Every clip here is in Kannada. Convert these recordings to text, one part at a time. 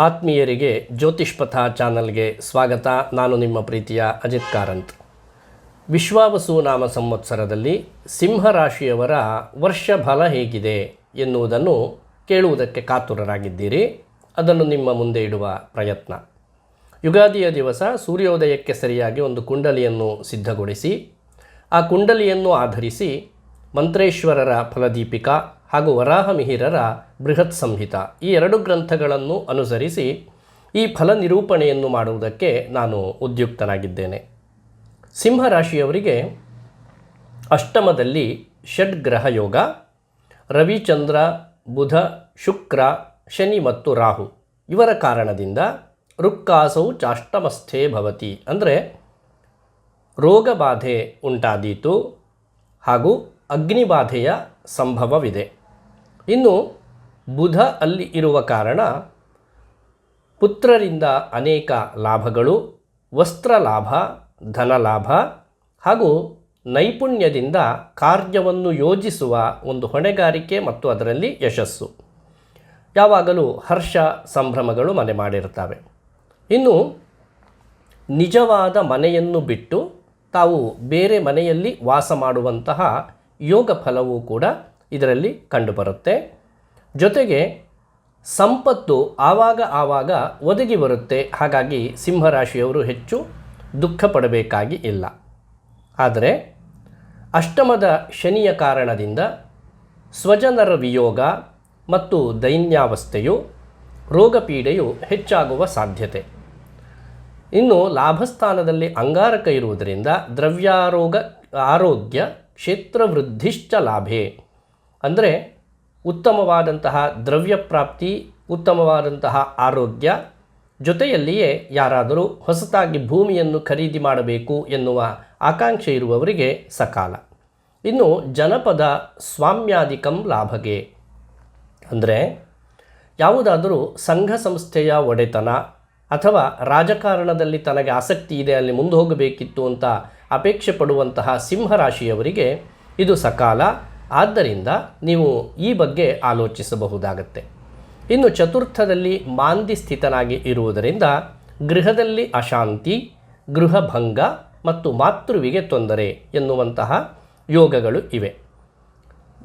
ಆತ್ಮೀಯರಿಗೆ ಜ್ಯೋತಿಷ್ಪಥ ಚಾನಲ್ಗೆ ಸ್ವಾಗತ. ನಾನು ನಿಮ್ಮ ಪ್ರೀತಿಯ ಅಜಿತ್ ಕಾರಂತ್. ವಿಶ್ವಾವಸು ನಾಮ ಸಂವತ್ಸರದಲ್ಲಿ ಸಿಂಹರಾಶಿಯವರ ವರ್ಷ ಫಲ ಹೇಗಿದೆ ಎನ್ನುವುದನ್ನು ಕೇಳುವುದಕ್ಕೆ ಕಾತುರರಾಗಿದ್ದೀರಿ. ಅದನ್ನು ನಿಮ್ಮ ಮುಂದೆ ಇಡುವ ಪ್ರಯತ್ನ. ಯುಗಾದಿಯ ದಿವಸ ಸೂರ್ಯೋದಯಕ್ಕೆ ಸರಿಯಾಗಿ ಒಂದು ಕುಂಡಲಿಯನ್ನು ಸಿದ್ಧಗೊಳಿಸಿ, ಆ ಕುಂಡಲಿಯನ್ನು ಆಧರಿಸಿ ಮಂತ್ರೇಶ್ವರರ ಫಲದೀಪಿಕಾ ಹಾಗೂ ವರಾಹಮಿಹಿರರ ಬೃಹತ್ ಸಂಹಿತ. ಈ ಎರಡು ಗ್ರಂಥಗಳನ್ನು ಅನುಸರಿಸಿ ಈ ಫಲ ನಿರೂಪಣೆಯನ್ನು ಮಾಡುವುದಕ್ಕೆ ನಾನು ಉದ್ಯುಕ್ತನಾಗಿದ್ದೇನೆ. ಸಿಂಹರಾಶಿಯವರಿಗೆ ಅಷ್ಟಮದಲ್ಲಿ ಷಡ್ಗ್ರಹ ಯೋಗ, ರವಿಚಂದ್ರ, ಬುಧ, ಶುಕ್ರ, ಶನಿ ಮತ್ತು ರಾಹು. ಇವರ ಕಾರಣದಿಂದ ರುಕ್ಕಾಸೌ ಚಾಷ್ಟಮಸ್ಥೇ ಭವತಿ. ಅಂದರೆ ರೋಗಬಾಧೆ ಉಂಟಾದೀತು ಹಾಗೂ ಅಗ್ನಿಬಾಧೆಯ ಸಂಭವವಿದೆ. ಇನ್ನು ಬುಧ ಅಲ್ಲಿ ಇರುವ ಕಾರಣ ಪುತ್ರರಿಂದ ಅನೇಕ ಲಾಭಗಳು, ವಸ್ತ್ರ ಲಾಭ, ಧನ ಲಾಭ ಹಾಗೂ ನೈಪುಣ್ಯದಿಂದ ಕಾರ್ಯವನ್ನು ಯೋಜಿಸುವ ಒಂದು ಹೊಣೆಗಾರಿಕೆ ಮತ್ತು ಅದರಲ್ಲಿ ಯಶಸ್ಸು. ಯಾವಾಗಲೂ ಹರ್ಷ ಸಂಭ್ರಮಗಳು ಮನೆ ಮಾಡಿರ್ತವೆ ಇನ್ನು ನಿಜವಾದ ಮನೆಯನ್ನು ಬಿಟ್ಟು ತಾವು ಬೇರೆ ಮನೆಯಲ್ಲಿ ವಾಸ ಮಾಡುವಂತಹ ಯೋಗ ಫಲವೂ ಕೂಡ ಇದರಲ್ಲಿ ಕಂಡುಬರುತ್ತೆ. ಜೊತೆಗೆ ಸಂಪತ್ತು ಆವಾಗ ಆವಾಗ ಒದಗಿ ಬರುತ್ತೆ. ಹಾಗಾಗಿ ಸಿಂಹರಾಶಿಯವರು ಹೆಚ್ಚು ದುಃಖ ಪಡಬೇಕಾಗಿ ಇಲ್ಲ. ಆದರೆ ಅಷ್ಟಮದ ಶನಿಯ ಕಾರಣದಿಂದ ಸ್ವಜನರ ವಿಯೋಗ ಮತ್ತು ದೈನ್ಯಾವಸ್ಥೆಯು ರೋಗಪೀಡೆಯು ಹೆಚ್ಚಾಗುವ ಸಾಧ್ಯತೆ. ಇನ್ನು ಲಾಭಸ್ಥಾನದಲ್ಲಿ ಅಂಗಾರಕ ಇರುವುದರಿಂದ ದ್ರವ್ಯಾರೋಗ, ಆರೋಗ್ಯ ಕ್ಷೇತ್ರ ವೃದ್ಧಿಶ್ಚ ಲಾಭೆ. ಅಂದರೆ ಉತ್ತಮವಾದಂತಹ ದ್ರವ್ಯ ಪ್ರಾಪ್ತಿ ಉತ್ತಮವಾದಂತಹ ಆರೋಗ್ಯ, ಜೊತೆಯಲ್ಲಿಯೇ ಯಾರಾದರೂ ಹೊಸತಾಗಿ ಭೂಮಿಯನ್ನು ಖರೀದಿ ಮಾಡಬೇಕು ಎನ್ನುವ ಆಕಾಂಕ್ಷೆ ಇರುವವರಿಗೆ ಸಕಾಲ. ಇನ್ನು ಜನಪದ ಸ್ವಾಮ್ಯಾಧಿಕಂ ಲಾಭಗೆ. ಅಂದರೆ ಯಾವುದಾದರೂ ಸಂಘ ಸಂಸ್ಥೆಯ ಒಡೆತನ ಅಥವಾ ರಾಜಕಾರಣದಲ್ಲಿ ತನಗೆ ಆಸಕ್ತಿ ಇದೆ, ಅಲ್ಲಿ ಮುಂದೆ ಹೋಗಬೇಕಿತ್ತು ಅಂತ ಅಪೇಕ್ಷೆ ಪಡುವಂತಹ ಸಿಂಹರಾಶಿಯವರಿಗೆ ಇದು ಸಕಾಲ. ಆದ್ದರಿಂದ ನೀವು ಈ ಬಗ್ಗೆ ಆಲೋಚಿಸಬಹುದಾಗತ್ತೆ. ಇನ್ನು ಚತುರ್ಥದಲ್ಲಿ ಮಾಂದಿ ಸ್ಥಿತನಾಗಿ ಇರುವುದರಿಂದ ಗೃಹದಲ್ಲಿ ಅಶಾಂತಿ, ಗೃಹಭಂಗ ಮತ್ತು ಮಾತೃವಿಗೆ ತೊಂದರೆ ಎನ್ನುವಂತಹ ಯೋಗಗಳು ಇವೆ.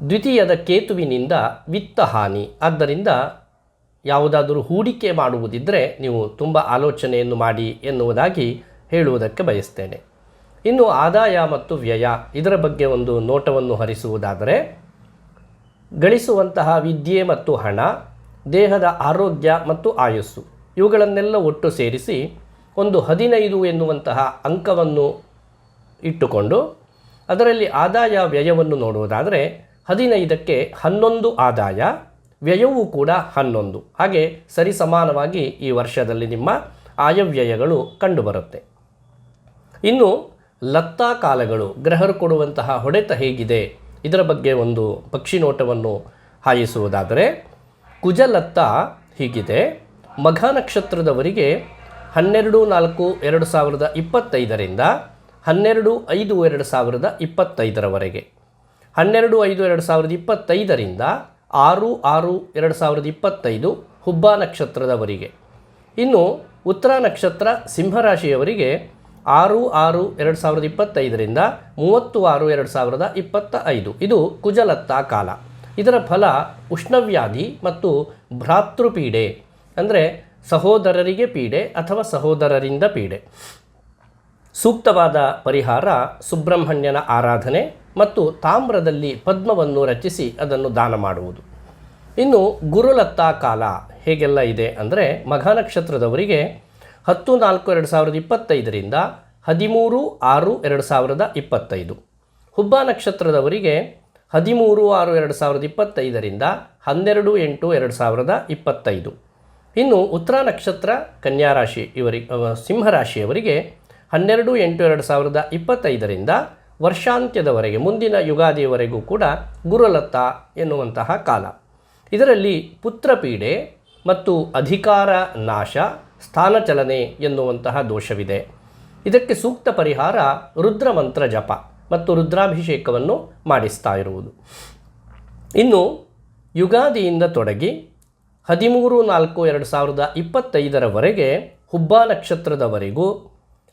ದ್ವಿತೀಯದ ಕೇತುವಿನಿಂದ ವಿತ್ತ ಹಾನಿ. ಆದ್ದರಿಂದ ಯಾವುದಾದರೂ ಹೂಡಿಕೆ ಮಾಡುವುದಿದ್ದರೆ ನೀವು ತುಂಬ ಆಲೋಚನೆಯನ್ನು ಮಾಡಿ ಎನ್ನುವುದಾಗಿ ಹೇಳುವುದಕ್ಕೆ ಬಯಸ್ತೇನೆ. ಇನ್ನು ಆದಾಯ ಮತ್ತು ವ್ಯಯ ಇದರ ಬಗ್ಗೆ ಒಂದು ನೋಟವನ್ನು ಹರಿಸುವುದಾದರೆ, ಗಳಿಸುವಂತಹ ವಿದ್ಯೆ ಮತ್ತು ಹಣ, ದೇಹದ ಆರೋಗ್ಯ ಮತ್ತು ಆಯಸ್ಸು, ಇವುಗಳನ್ನೆಲ್ಲ ಒಟ್ಟು ಸೇರಿಸಿ ಒಂದು ಹದಿನೈದು ಎನ್ನುವಂತಹ ಅಂಕವನ್ನು ಇಟ್ಟುಕೊಂಡು ಅದರಲ್ಲಿ ಆದಾಯ ವ್ಯಯವನ್ನು ನೋಡುವುದಾದರೆ, ಹದಿನೈದಕ್ಕೆ ಹನ್ನೊಂದು ಆದಾಯ, ವ್ಯಯವೂ ಕೂಡ ಹನ್ನೊಂದು. ಹಾಗೆ ಸರಿಸಮಾನವಾಗಿ ಈ ವರ್ಷದಲ್ಲಿ ನಿಮ್ಮ ಆಯವ್ಯಯಗಳು ಕಂಡುಬರುತ್ತೆ. ಇನ್ನು ಲತ್ತಾ ಕಾಲಗಳು ಗ್ರಹರು ಕೊಡುವಂತಹ ಹೊಡೆತ ಹೇಗಿದೆ? ಇದರ ಬಗ್ಗೆ ಒಂದು ಪಕ್ಷಿ ನೋಟವನ್ನು ಹಾಯಿಸುವುದಾದರೆ, ಕುಜಲತ್ತ ಹೀಗಿದೆ. ಮಘ ನಕ್ಷತ್ರದವರಿಗೆ ಹನ್ನೆರಡು ನಾಲ್ಕು ಎರಡು ಸಾವಿರದ ಇಪ್ಪತ್ತೈದರಿಂದ ಹನ್ನೆರಡು ಐದು ಎರಡು ಸಾವಿರದ ಇಪ್ಪತ್ತೈದರವರೆಗೆ. ಹನ್ನೆರಡು ಐದು ಎರಡು ಸಾವಿರದ ಇಪ್ಪತ್ತೈದರಿಂದ ಆರು ಆರು ಎರಡು ಸಾವಿರದ ಇಪ್ಪತ್ತೈದು ಹುಬ್ಬ ನಕ್ಷತ್ರದವರಿಗೆ. ಇನ್ನು ಉತ್ತರ ನಕ್ಷತ್ರ ಸಿಂಹರಾಶಿಯವರಿಗೆ ಆರು ಆರು ಎರಡು ಸಾವಿರದ ಇಪ್ಪತ್ತೈದರಿಂದ ಮೂವತ್ತು ಆರು ಎರಡು ಸಾವಿರದ ಇಪ್ಪತ್ತ ಐದು ಇದು ಕುಜಲತ್ತ ಕಾಲ. ಇದರ ಫಲ ಉಷ್ಣವ್ಯಾಧಿ ಮತ್ತು ಭ್ರಾತೃಪೀಡೆ, ಅಂದರೆ ಸಹೋದರರಿಗೆ ಪೀಡೆ ಅಥವಾ ಸಹೋದರರಿಂದ ಪೀಡೆ. ಸೂಕ್ತವಾದ ಪರಿಹಾರ ಸುಬ್ರಹ್ಮಣ್ಯನ ಆರಾಧನೆ ಮತ್ತು ತಾಮ್ರದಲ್ಲಿ ಪದ್ಮವನ್ನು ರಚಿಸಿ ಅದನ್ನು ದಾನ ಮಾಡುವುದು. ಇನ್ನು ಗುರುಲತ್ತಾ ಕಾಲ ಹೇಗೆಲ್ಲ ಇದೆ ಅಂದರೆ ಮಘ ನಕ್ಷತ್ರದವರಿಗೆ ಹತ್ತು ನಾಲ್ಕು ಎರಡು ಸಾವಿರದ ಇಪ್ಪತ್ತೈದರಿಂದ ಹದಿಮೂರು ಆರು ಎರಡು ಸಾವಿರದ ಇಪ್ಪತ್ತೈದು. ಹುಬ್ಬ ನಕ್ಷತ್ರದವರಿಗೆ ಹದಿಮೂರು ಆರು ಎರಡು ಸಾವಿರದ ಇಪ್ಪತ್ತೈದರಿಂದ ಹನ್ನೆರಡು ಎಂಟು ಎರಡು ಸಾವಿರದ ಇಪ್ಪತ್ತೈದು. ಇನ್ನು ಉತ್ತರ ನಕ್ಷತ್ರ ಕನ್ಯಾರಾಶಿ ಇವರಿಗೆ ಸಿಂಹರಾಶಿಯವರಿಗೆ ಹನ್ನೆರಡು ಎಂಟು ಎರಡು ಸಾವಿರದ ಇಪ್ಪತ್ತೈದರಿಂದ ವರ್ಷಾಂತ್ಯದವರೆಗೆ, ಮುಂದಿನ ಯುಗಾದಿಯವರೆಗೂ ಕೂಡ ಗುರುಲತ್ತ ಎನ್ನುವಂತಹ ಕಾಲ. ಇದರಲ್ಲಿ ಪುತ್ರಪೀಡೆ ಮತ್ತು ಅಧಿಕಾರ ನಾಶ ಸ್ಥಾನಚಲನೆ ಎನ್ನುವಂತಹ ದೋಷವಿದೆ. ಇದಕ್ಕೆ ಸೂಕ್ತ ಪರಿಹಾರ ರುದ್ರಮಂತ್ರ ಜಪ ಮತ್ತು ರುದ್ರಾಭಿಷೇಕವನ್ನು ಮಾಡಿಸ್ತಾ ಇರುವುದು. ಇನ್ನು ಯುಗಾದಿಯಿಂದ ತೊಡಗಿ ಹದಿಮೂರು ನಾಲ್ಕು ಎರಡು ಸಾವಿರದ ಇಪ್ಪತ್ತೈದರವರೆಗೆ ಹುಬ್ಬ ನಕ್ಷತ್ರದವರೆಗೂ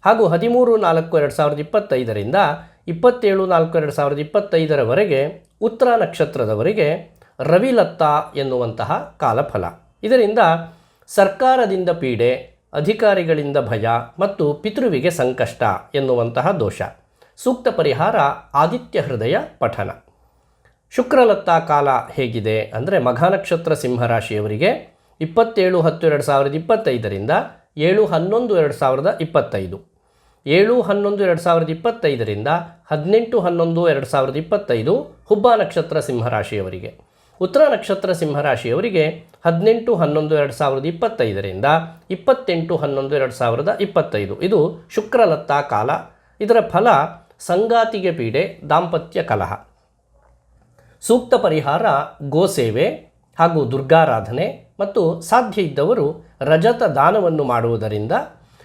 ಹಾಗೂ ಹದಿಮೂರು ನಾಲ್ಕು ಎರಡು ಸಾವಿರದ ಇಪ್ಪತ್ತೈದರಿಂದ ಇಪ್ಪತ್ತೇಳು ನಾಲ್ಕು ಎರಡು ಸಾವಿರದ ಇಪ್ಪತ್ತೈದರವರೆಗೆ ಉತ್ತರ ನಕ್ಷತ್ರದವರೆಗೆ ರವಿಲತ್ತ ಎನ್ನುವಂತಹ ಕಾಲಫಲ. ಇದರಿಂದ ಸರ್ಕಾರದಿಂದ ಪೀಡೆ ಅಧಿಕಾರಿಗಳಿಂದ ಭಯ ಮತ್ತು ಪಿತೃವಿಗೆ ಸಂಕಷ್ಟ ಎನ್ನುವಂತಹ ದೋಷ. ಸೂಕ್ತ ಪರಿಹಾರ ಆದಿತ್ಯ ಹೃದಯ ಪಠನ. ಶುಕ್ರಲತ್ತಾ ಕಾಲ ಹೇಗಿದೆ ಅಂದರೆ ಮಘ ನಕ್ಷತ್ರ ಸಿಂಹರಾಶಿಯವರಿಗೆ ಇಪ್ಪತ್ತೇಳು ಹತ್ತು ಎರಡು ಸಾವಿರದ ಇಪ್ಪತ್ತೈದರಿಂದ ಏಳು ಹನ್ನೊಂದು ಎರಡು ಸಾವಿರದ ಇಪ್ಪತ್ತೈದು. ಏಳು ಹನ್ನೊಂದು ಎರಡು ಸಾವಿರದ ಇಪ್ಪತ್ತೈದರಿಂದ ಹದಿನೆಂಟು ಹನ್ನೊಂದು ಎರಡು ಸಾವಿರದ ಇಪ್ಪತ್ತೈದು ಹುಬ್ಬ ನಕ್ಷತ್ರ ಸಿಂಹರಾಶಿಯವರಿಗೆ ಉತ್ತರ ನಕ್ಷತ್ರ ಸಿಂಹರಾಶಿಯವರಿಗೆ ಹದಿನೆಂಟು, ಹನ್ನೊಂದು, ಎರಡು ಸಾವಿರದ ಇಪ್ಪತ್ತೈದರಿಂದ ಇಪ್ಪತ್ತೆಂಟು, ಹನ್ನೊಂದು, ಎರಡು ಸಾವಿರದ ಇಪ್ಪತ್ತೈದು. ಇದು ಶುಕ್ರಲತ್ತ ಕಾಲ. ಇದರ ಫಲ ಸಂಗಾತಿಗೆ ಪೀಡೆ, ದಾಂಪತ್ಯ ಕಲಹ. ಸೂಕ್ತ ಪರಿಹಾರ ಗೋಸೇವೆ ಹಾಗೂ ದುರ್ಗಾರಾಧನೆ ಮತ್ತು ಸಾಧ್ಯ ಇದ್ದವರು ರಜತ ದಾನವನ್ನು ಮಾಡುವುದರಿಂದ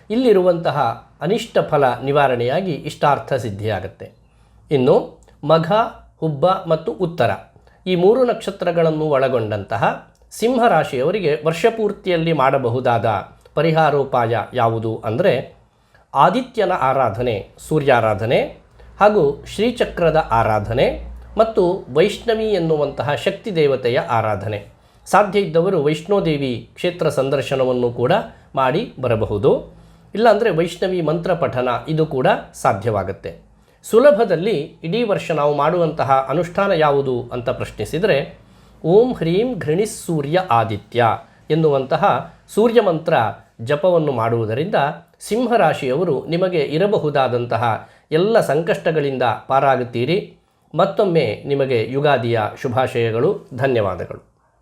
ಇಲ್ಲಿರುವಂತಹ ಅನಿಷ್ಟ ಫಲ ನಿವಾರಣೆಯಾಗಿ ಇಷ್ಟಾರ್ಥ ಸಿದ್ಧಿಯಾಗುತ್ತೆ. ಇನ್ನು ಮಘ, ಹುಬ್ಬ ಮತ್ತು ಉತ್ತರ. ಈ ಮೂರು ನಕ್ಷತ್ರಗಳನ್ನು ಒಳಗೊಂಡಂತಹ ಸಿಂಹರಾಶಿಯವರಿಗೆ ವರ್ಷಪೂರ್ತಿಯಲ್ಲಿ ಮಾಡಬಹುದಾದ ಪರಿಹಾರೋಪಾಯ ಯಾವುದು ಅಂದರೆ ಆದಿತ್ಯನ ಆರಾಧನೆ, ಸೂರ್ಯಾರಾಧನೆ ಹಾಗೂ ಶ್ರೀಚಕ್ರದ ಆರಾಧನೆ ಮತ್ತು ವೈಷ್ಣವಿ ಎನ್ನುವಂತಹ ಶಕ್ತಿ ದೇವತೆಯ ಆರಾಧನೆ. ಸಾಧ್ಯ ಇದ್ದವರು ವೈಷ್ಣೋದೇವಿ ಕ್ಷೇತ್ರ ಸಂದರ್ಶನವನ್ನು ಕೂಡ ಮಾಡಿ ಬರಬಹುದು. ಇಲ್ಲಾಂದರೆ ವೈಷ್ಣವಿ ಮಂತ್ರ ಪಠನ ಇದು ಕೂಡ ಸಾಧ್ಯವಾಗುತ್ತೆ. ಸುಲಭದಲ್ಲಿ ಇಡೀ ವರ್ಷ ನಾವು ಮಾಡುವಂತಹ ಅನುಷ್ಠಾನ ಯಾವುದು ಅಂತ ಪ್ರಶ್ನಿಸಿದರೆ, ಓಂ ಹ್ರೀಂ ಘೃಣಿಸ್ ಸೂರ್ಯ ಆದಿತ್ಯ ಎನ್ನುವಂತಹ ಸೂರ್ಯ ಮಂತ್ರ ಜಪವನ್ನು ಮಾಡುವುದರಿಂದ ಸಿಂಹರಾಶಿಯವರು ನಿಮಗೆ ಇರಬಹುದಾದಂತಹ ಎಲ್ಲ ಸಂಕಷ್ಟಗಳಿಂದ ಪಾರಾಗುತ್ತೀರಿ. ಮತ್ತೊಮ್ಮೆ ನಿಮಗೆ ಯುಗಾದಿಯ ಶುಭಾಶಯಗಳು, ಧನ್ಯವಾದಗಳು.